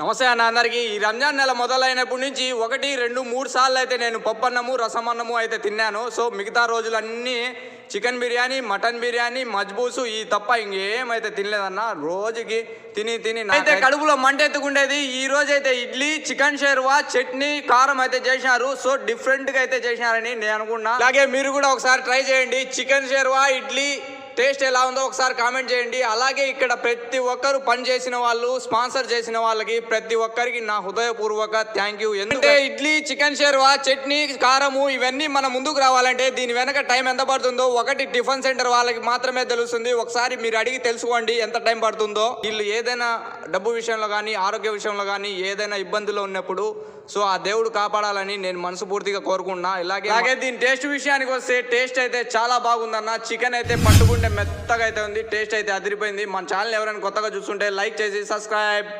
నమస్తే అన్న అందరికి. ఈ రంజాన్ నెల మొదలైనప్పటి నుంచి ఒకటి రెండు మూడు సార్లు అయితే నేను పప్పన్నము రసమన్నము అయితే తిన్నాను. సో మిగతా రోజులన్నీ చికెన్ బిర్యానీ మటన్ బిర్యానీ మజ్బూసు ఈ తప్ప ఇంకేమైతే తినలేదన్న. రోజుకి తిని తిని అయితే కడుపులో మంట ఎత్తుకుండేది ఈ రోజు అయితే ఇడ్లీ చికెన్ షేర్వా చట్నీ కారం అయితే చేసినారు. సో డిఫరెంట్గా అయితే చేసినారని నేను అనుకున్నా. అలాగే మీరు కూడా ఒకసారి ట్రై చేయండి. చికెన్ షేర్వా ఇడ్లీ టేస్ట్ ఎలా ఉందో ఒకసారి కామెంట్ చేయండి. అలాగే ఇక్కడ ప్రతి ఒక్కరు పని చేసిన వాళ్ళు స్పాన్సర్ చేసిన వాళ్ళకి ప్రతి ఒక్కరికి నా హృదయపూర్వక థ్యాంక్ యూ. ఎందుకంటే ఇడ్లీ చికెన్ షేర్వా చట్నీ కారము ఇవన్నీ మన ముందుకు రావాలంటే దీని వెనక టైం ఎంత పడుతుందో ఒకటి టిఫిన్ సెంటర్ వాళ్ళకి మాత్రమే తెలుస్తుంది. ఒకసారి మీరు అడిగి తెలుసుకోండి ఎంత టైం పడుతుందో. వీళ్ళు ఏదైనా డబ్బు విషయంలో కానీ ఆరోగ్య విషయంలో కానీ ఏదైనా ఇబ్బందులు ఉన్నప్పుడు సో ఆ దేవుడు కాపాడాలని నేను మనసుపూర్తిగా కోరుకున్నా ఇలాగే అలాగే దీని టేస్ట్ విషయానికి వస్తే టేస్ట్ అయితే చాలా బాగుందన్న చికెన్ అయితే పట్టుకుంటే మెత్తగా అయితే ఉంది టేస్ట్ అయితే అదిరిపోయింది. మన ఛానల్ ఎవరైనా కొత్తగా చూస్తుంటే లైక్ చేసి సబ్స్క్రైబ్.